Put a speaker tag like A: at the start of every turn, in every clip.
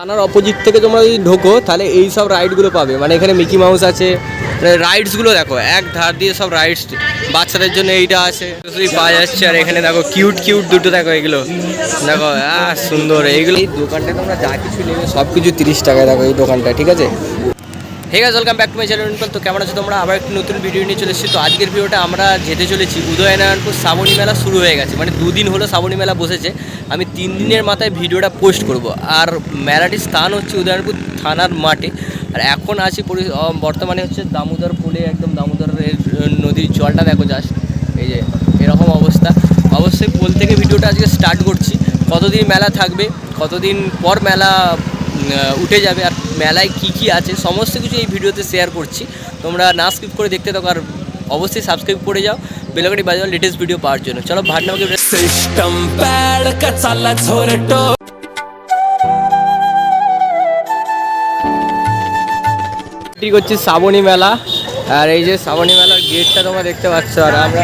A: থানার অপোজিট থেকে তোমরা যদি ঢোকো, তাহলে এই সব রাইডগুলো পাবে। মানে এখানে মিকি মাউস আছে রাইডসগুলো দেখো, এক ধার দিয়ে সব রাইডস বাচ্চাদের জন্য এইটা আছে পাওয়া যাচ্ছে, আর এখানে দেখো কিউট কিউট দুটো দেখো এগুলো। দেখো সুন্দর, এইগুলো। এই দোকানটা তোমরা যা কিছু নেবে সব কিছু তিরিশ টাকায় দেখো এই দোকানটা ঠিক আছে? ঠিক আছে welcome back to my channel তো কেমন আছো তোমরা? আবার একটি নতুন ভিডিও নিয়ে চলে এসেছি। তো আজকের ভিডিওটা আমরা যেতে চলেছি উদয়নারায়ণপুর শ্রাবণী মেলা শুরু হয়ে গেছে। মানে দুদিন হলো শ্রাবণী মেলা বসেছে। আমি তিন দিনের মাথায় ভিডিওটা পোস্ট করব। আর মেলাটির স্থান হচ্ছে উদয়নারায়ণপুর থানার মাঠে। আর এখন আছি বর্তমানে হচ্ছে দামোদর পুলে, একদম দামোদরের নদীর জলটা দেখো জাস্ট এই যে, এরকম অবস্থা। অবশ্যই পোল থেকে ভিডিওটা আজকে স্টার্ট করছি। কতদিন মেলা থাকবে? কতদিন পর মেলা উঠে যাবে আর মেলায় কি কি আছে সমস্ত কিছু এই ভিডিওতে শেয়ার করছি। তোমরা না স্কিপ করে দেখতে থাকো আর অবশ্যই সাবস্ক্রাইব করে যাও। বেলাকাটি বাজার লেটেস্ট ভিডিও পাওয়ার জন্য। চলো
B: ভাটনামকে সিস্টেম
A: ঠিক হচ্ছে শ্রাবণী মেলা। আর এই যে শ্রাবণী মেলার গেটটা তোমরা দেখতে পাচ্ছ। আর আমরা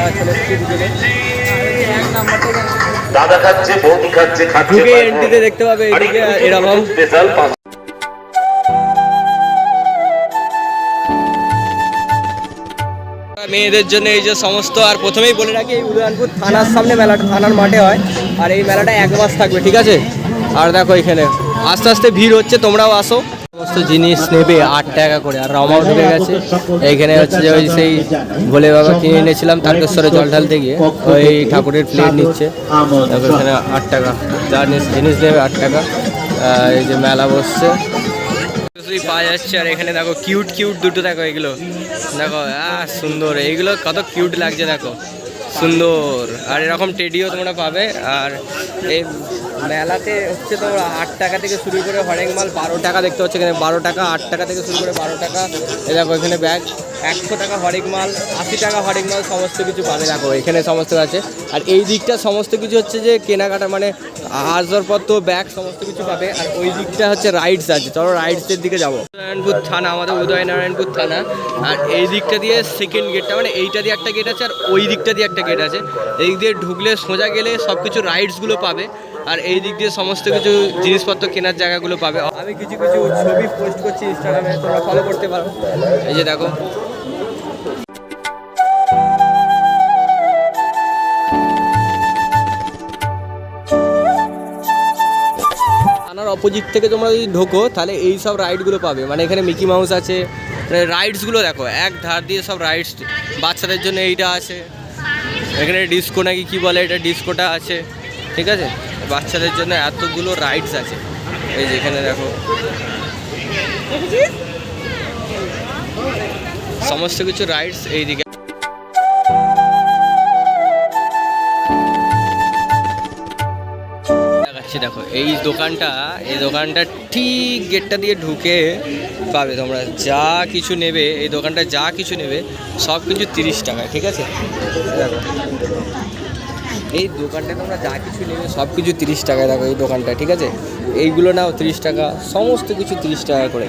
C: দাদা খাচ্ছে বৌদি খাচ্ছে খাচ্ছে
A: ঢুকে এন্ট্রিতে দেখতে পাবে এইদিকে এরকম
C: স্পেশাল
A: মেয়েদের জন্য এই যে সমস্ত আর প্রথমেই বলে রাখি এই উদয়নপুর থানার সামনে মেলাটা থানার মাঠে হয় আর এই মেলাটা এক মাস থাকবে ঠিক আছে? আর দেখো এখানে আস্তে আস্তে ভিড় হচ্ছে তোমরাও আসো। সমস্ত জিনিস নেবে আট টাকা করে। আর রমাও ঢুকে গেছে। এইখানে হচ্ছে যে ওই সেই ভোলে বাবা কিনে এনেছিলাম তারকেশ্বরে জল ঢালতে গিয়ে। ওই ঠাকুরের প্লেট নিচ্ছে। তারপর এখানে আট টাকা। যা জিনিস নেবে আট টাকা। এই যে মেলা বসছে। পাওয়া যাচ্ছে। আর এখানে দেখো কিউট কিউট দুটো দেখো এগুলো। দেখো সুন্দর। এইগুলো কত কিউট লাগছে দেখো। সুন্দর। আর এরকম টেডিও তোমরা পাবে। আর এই মেলাতে হচ্ছে তো আট টাকা থেকে শুরু করে হরেক মাল বারো টাকা দেখতে হচ্ছে এখানে। বারো টাকা, আট টাকা থেকে শুরু করে বারো টাকা। এ দেখো এখানে ব্যাগ। একশো টাকা হরেক মাল, আশি টাকা হরেক মাল, সমস্ত কিছু পাবে দেখো, এখানে সমস্ত আছে। আর এই দিকটা সমস্ত কিছু হচ্ছে যে কেনাকাটা মানে আসবাবপত্র, ব্যাগ, সমস্ত কিছু পাবে। আর ওই দিকটা হচ্ছে রাইডস আছে। চলো রাইডসের দিকে যাব। উদয়নারায়ণপুর থানা, আমাদের উদয়নারায়ণপুর থানা। আর এই দিকটা দিয়ে সেকেন্ড গেটটা মানে এইটা দিয়ে একটা গেট আছে, আর ওই দিকটা দিয়ে একটা গেট আছে। এই দিয়ে ঢুকলে সোজা গেলে সব কিছু রাইডসগুলো পাবে। আর এই দিক দিয়ে সমস্ত কিছু জিনিসপত্র কেনার জায়গাগুলো পাবে। আমি কিছু কিছু ছবি পোস্ট করছি ইনস্টাগ্রামে তোমরা ফলো করতে পারো। এই যে দেখো অপোজিট থেকে তোমরা যদি ঢোকো তাহলে এই সব রাইডগুলো পাবে। মানে এখানে মিকি মাউস আছে রাইডসগুলো দেখো এক ধার দিয়ে সব রাইডস বাচ্চাদের জন্য এইটা আছে। এখানে ডিস্কো নাকি কী বলে এটা ডিস্কোটা আছে ঠিক আছে? বাচ্চাদের জন্য এতগুলো রাইডস আছে। এই যে এখানে দেখো। সমস্ত কিছু রাইডস এইদিকে দেখাচ্ছি দেখো, এই দোকানটা এই দোকানটা ঠিক গেটটা দিয়ে ঢুকে পাবে তোমরা। যা কিছু নেবে, এই দোকানটা যা কিছু নেবে, সব কিছু তিরিশ টাকা, ঠিক আছে? দেখো, এই দোকানটা তোমরা যা কিছু নেবে, সব কিছু তিরিশ টাকায় দেখো, এই দোকানটা, ঠিক আছে? এইগুলো নাও তিরিশ টাকা, সমস্ত কিছু তিরিশ টাকা করে।